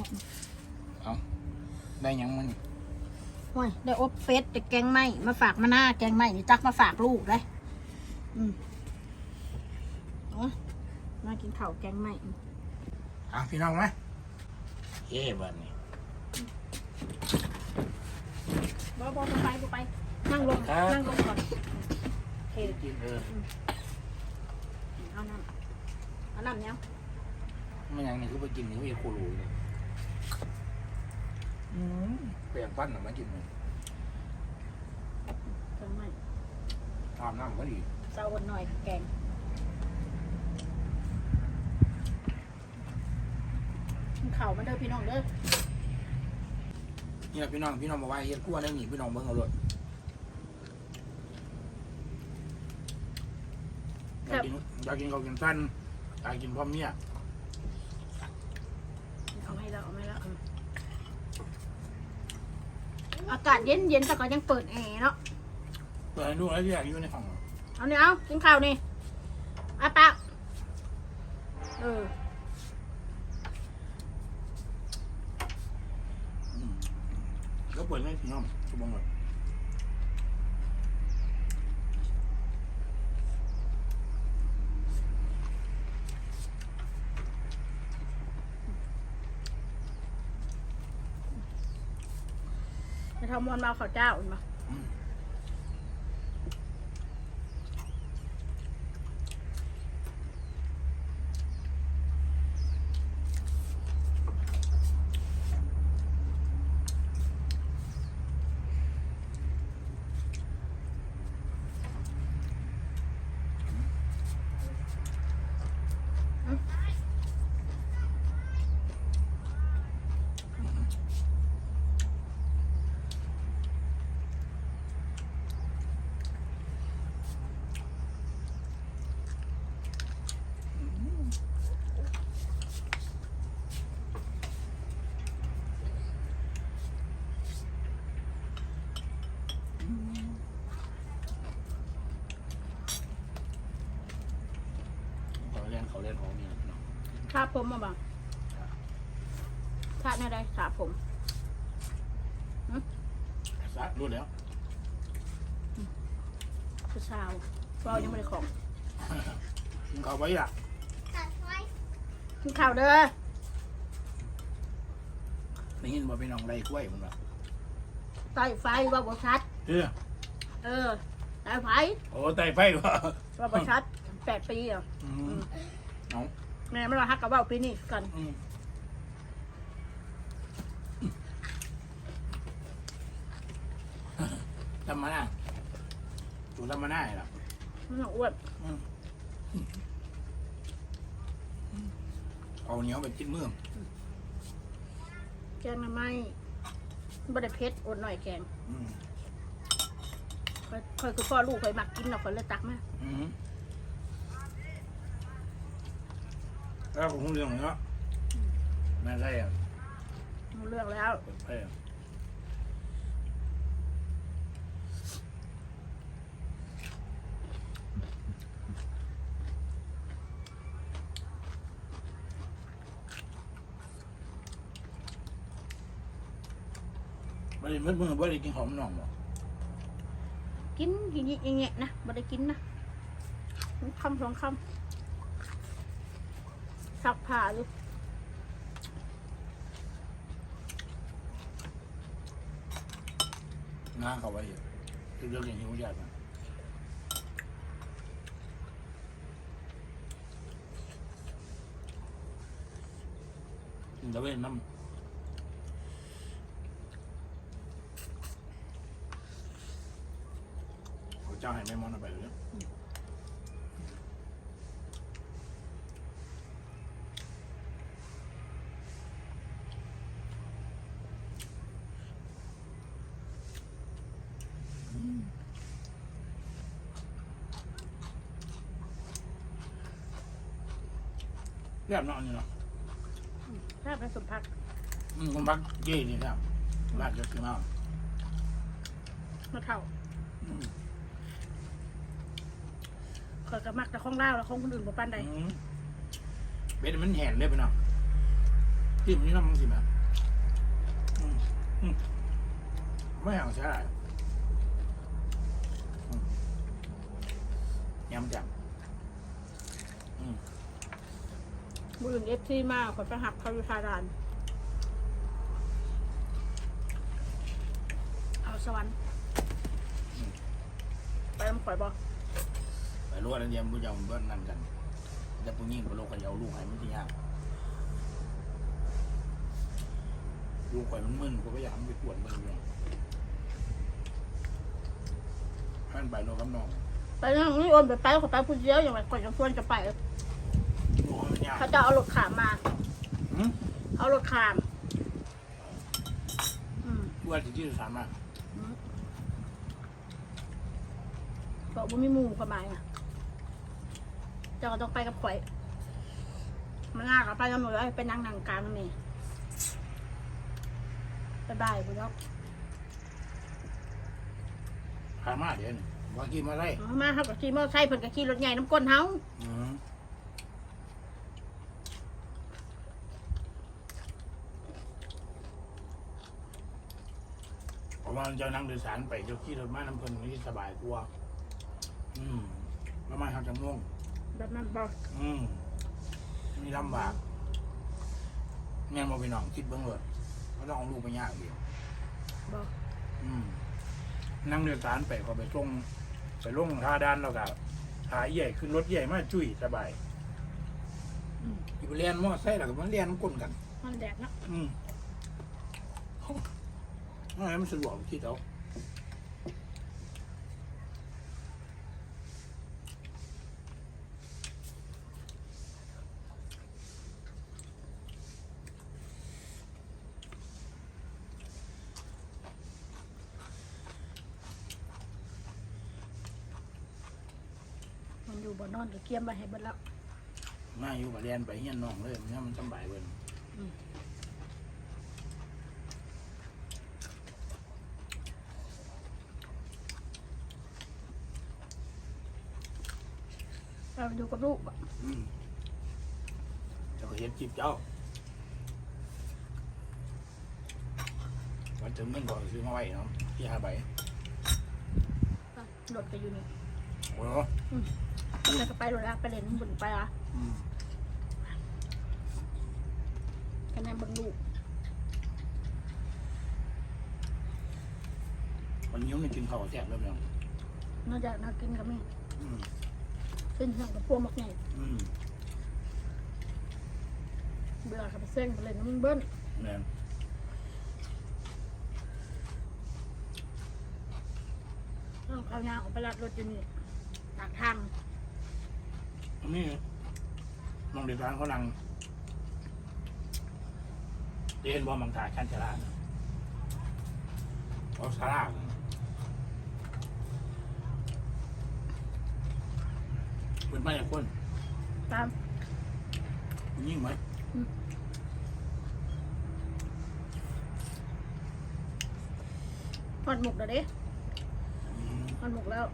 ม่เอาได้หยังมันโอ้ยได้อบเป็ดแต่แกงไหม้มาฝากมาหน้าแกงไหม้นี่จักมาฝากลูกเลยอืมเอามากินข้าวแกงไหม้อะพี่น้องไหมเย่บัดนี้บ่บ่บ่ไปบ่ไปนั่งลงครับนั่งลงก่อนเทกินเออเอาน้ำเอาน้ำยังไม่หยังนี่คือไปกินนี่ไม่โครูเลย อืมแปลงปั้นหน่อมากินเลยแกงไหม้ทำน้ำก็ดีเจ้าวันหน่อยแกงกินข้าวมาเด้อพี่น้องเด้อนี่แหละพี่น้องพี่น้องบอกว่าเฮ็ดกู้ได้หนีพี่น้องเบิ่งเอาเลยอยากกินอยากกินข้าวกินสั้นอยากกินพร้อมเมีย เอาให้แล้วเอาให้แล้วอืม อากาศเย็นเย็นแต่ก็ยังเปิดแอร์เนาะเปิดให้ดูแล้วที่อยากอยู่ในห้องเอาเนี่ยเอากินข้าวนี่อาปากเอออืมก็เปิดให้พี่น้องชั่วโมงเลย ทำมวนมาขอเจ้าอุ่นมาเล่นเขาเล่นของนี่นะพี่น้อง ทาผมมาบ้างทาแน่ได้ทาผมซัดรู้แล้วคือชาวเรายังไม่ได้ของกินข้าวไว้ล่ะกินข้าวเด้อได้ยินว่าพี่น้องไรกล้วยมันว่าไต่ไฟว่าบ่ชัด เออ เออไต่ไฟ โอ้ไตไฟว่ะว่าบ่ชัดแปดปีอะอืมเอา แม่ไม่รอฮักกับว่าปีนี้กันอืมทำมาหน้าถูทำมาหน้าเหรอมันต้องอ้วนเอาเหนียวไปจิ้มมือแกงหน้ำไม้บ่ได้เผ็ดอดหน่อยแกงอืมค่อยค่อยคือพ่อลูกค่อยมักกินเนาะค่อยเลยตักมา อืม แล้วผมคงเรื่องเนาะแม่ใช่อะรู้เรื่องแล้วเปิดไฟอะไม่ได้มืดมือไม่ได้กินของน้องบ่กินอย่างเงี้ยอย่างเงี้ยนะบ่ได้กินนะคำสองคำ ซักผ้าอยู่งาเขาไว้อยู่คือเรื่องอย่างหิวยากนะเดี๋ยวเว้นน้ำเขาเจ้าให้แม่มอนเอาไปเลย เรียบเนอนนี่เนาะถ้าเป็นสมพักอืมคนพักเย่นี่ครับบ้านจะคือมามาเท่าอืมเคยกับมักแต่ของเล่าวแล้วของคนอื่นบ่ปานใดอืมเบ็ดมันแห้งเลยไปเนาะจิ้มนี่น้ำมันสินะอืมอืมไม่ห่างใช่อืมยำจับอืม บุญเอฟซีมากขอไปหักเขาอยู่ทาดานเอาสวรรค์ไปน้ำข่อยบ่ไปรู้อะไรเยี่ยมผู้ยำเบิ้ลนั่นกันแต่ผู้หญิงผู้ลูกก็จะเอาลูกให้มันที่ยากลูกข่อยมันมึนกูก็อยากให้มันไปปวดมันอยู่ให้มันไปโน่นกับน้องไปนั่งนี่โอนไปไปขอไปพูดเยอะอย่างไรก่อนจะชวนจะไปลูกมันยาก เขาจะเอารถขามมา หืมเอารถขามอืมว่าที่ที่สามารถบอกว่ามีหมู่ความหมายอะเจ้าก็ต้องไปกับข่อยมันน่ากับไปกันหมดเลยไปนั่งนั่งกลางนั่นเองบ๊ายบายคุณยกสามารถเดี๋ยวนี้ว่ากินมาได้เอามาเขากับขี่มอเตอร์ไซค์เพิ่นกับขี่รถใหญ่น้ำก้นเฮาอืมเพราะ ว่าเจ้านั่งโดยสารไปเจ้าขี่รถมาน้ำเพลินนี่สบายกว่า อืมประมาณห้าชั่วโมงแบบนั้นบอกอืมมีลำบากแม่นบอไปหนองคิดเบื้องเลยเขาต้องเอาลูกไปยากเดียวบอกอืมนั่งโดยสารไปเขาไปส่งไปลงท่าด้านแล้วก็หาใหญ่ขึ้นรถใหญ่มาจุ้ยสบายอืมอยู่ไปเรียนมอไซค์แล้วก็มาเรียนก้นกัน มันแดดเนาะอืม เอาให้มันสะดวกคิดเอามันอยู่บนนอนกับเกียมไปให้เบิดแล้วมาอยู่กับเรียนไปเฮียนน้องเลยมันมันสำบายเว้ย อืม เราอยู่กับลูกอะอืมเจ้าก็เห็นจีบเจ้าวันถึงเงินก่อนซื้อมาไว้เนาะที่ห้าใบรถก็อยู่นี่โอ้โหแล้วก็ไปรถละไปเล่นบุญไปอะอืมคะแนนเบนลูก วันนี้มันกินข้าวแซ่บแล้วเนี่ยน่าจะน่ากินกับแม่ อืม เป็นเรื่องกับพวกมักไงอืมเบื่อกับไปเส้นไปเล่นน้ำเบิ้ลแม่นต้องเอายางออกไปลัดรถอยู่นี่ตากทางอันนี้น้องเด็กร้านเขานั่งเรียนบ่มังทาชันชลาดเขาสาราดเป็นมาจากคนตามคุณยิ่งไหมหอดหมกเดี๋ยวเด้อืมหอดหมกแล้ว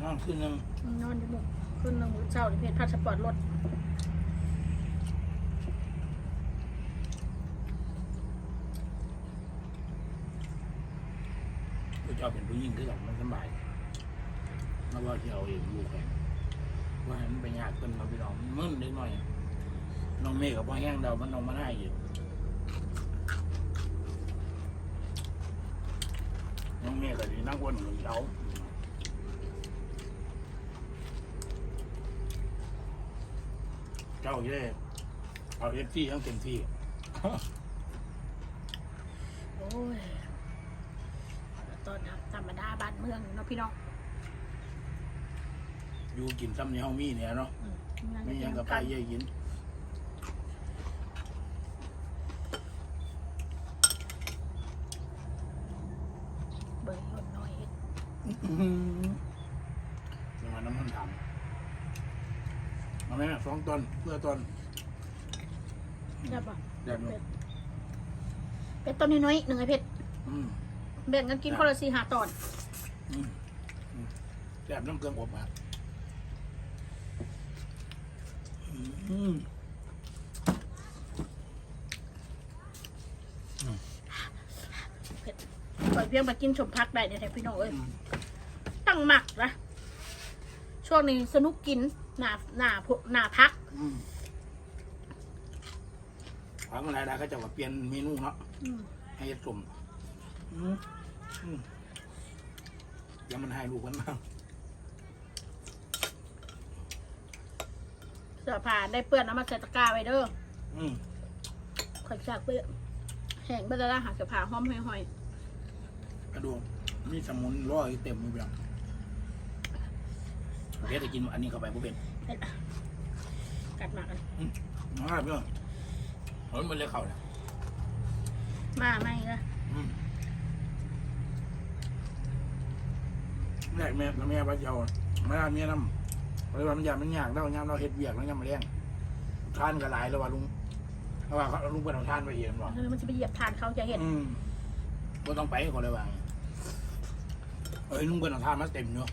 น้องขึ้นนึงนอนอยู่หมกขึ้นลงมื้อเช้าที่เพจพาสปอร์ตรถผู้เจ้าเป็นผู้ยิ่งคือกับมันสบายแล้วว่าที่เอาเองลูกแข่ง ว่าให้มันไปยากขึ้นมาพี่น้องมึนนิดหน่อย น้องเมฆกับพ่อแห้งเดามันน้องมาได้อยู่น้องเมฆกับที่นั่งวนหนุนเช้าเจ้าเย่เอาเอฟที่ทั้งเต็มที่ โอ้ยตอนธรรมดาบ้านเมืองเนาะพี่น้อง อยู่กินซ้ำในห้องมีเนี่ยเนาะอืมนั่นไม่ก็ยังกับไปกันเย่ยินเบิ่งหดน้อยเฮ็ดเดี๋ยวมาน้ำมันทำเอาไหมนะสองตนเพื่อตนได้ปะแดดลเป็งดเป็ดต้นน้อยๆหนึ่งไอ้เพชรอืมแบ่งกันกินคนละสี่ห้าตอน อืมอืมแซ่บน้ำเกลืออบอะอืมอืม เผ็ดปล่อยเพียงไปกินชมพักได้เนี่ยแท้พี่น้องเอ้ยอืมตั้งหมักนะช่วงนี้สนุกกินหนาหนาพวกหนาพักอืมผักอะไรได้ก็จะว่าเปลี่ยนเมนูเนาะอืมให้เฮ็ดสมอืมอืมเดี๋ยวมันให้ลูกมันมาเสื้อผ้าได้เปื้อนเอามาใส่ตะกร้าไว้เด้ออืมข่อยจากเปื้อนแห้งไปแล้วนะหาเสื้อผ้าห้อมห้อยกระดูกมีสมุนร้อยเต็มมือเปล่าเดี๋ยวจะกินอันนี้เข้าไปบ่เป็นๆเผ็ดอะกัดหมากกันมาเพื่อนเฮ้ยมันเลยเข้าเนี่ยมาไม่ละอืมแรกแม่แม่ว่าจะเอาแม่เมียน้ำ เพราะว่ามันยากมันยากแล้วยามเราเฮ็ดเวียกแล้วยามมาเลี้ยงทานก็หลายแล้วว่าลุงเพราะว่าเขาลุงเป็นเอาทานไปเองบอกเออมันจะไปเหยียบทานเขาจะเห็นอืมก็ต้องไปเขาเลยว่าเอ้ยลุงเป็นเอาทานมาเต็มเนาะ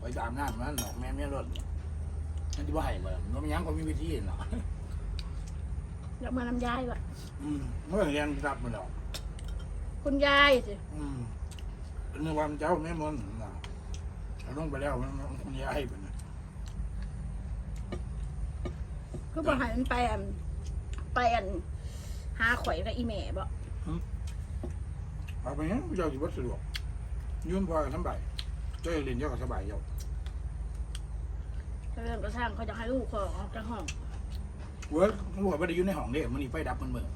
ไปตามน้ำมันหนอกแม่เมียรถนั่นที่ว่าให้บ่ล่ะมันไม่ยั้งก็มีวิธีเนาะแล้วมาน้ำยายว่ะอืมเมื่อเรียนรับมาแล้วคุณยายสิอืมนึกว่ามันเจ้าแม่มนต์น่ะเอา ลงไปแล้วมันมันย้ายไปนะคือบอกให้มันไปอันไปอันหาข่อยกับอีแม่บ่เอาไปงั้นเจ้าสิบ่สะดวกยืมพอกันสบายเจ้าเรียนเจ้าก็สบายเจ้าเรื่องกระช่างเขาจะให้ลูกเขาออกจากห้องเวิร์กมันบอกว่าได้อยู่ในห้องเด้มันนี่ไฟดับมันเมือง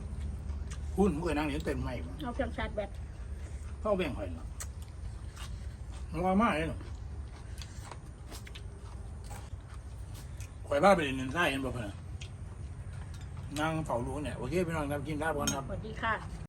พุ่นมันเคยนั่งเรียนเต็มไหมบ่เอาเครื่องชาร์จแบตเข้าแบ่งข่อยเนาะมันว่ามากเลยเนาะ ข่อยบ้าไปเรียนเงินไส้เห็นบ่เพิ่นน่ะนั่งเฝ้ารู้เนี่ย โอเคพี่น้องครับกินได้บ่ครับ สวัสดีค่ะ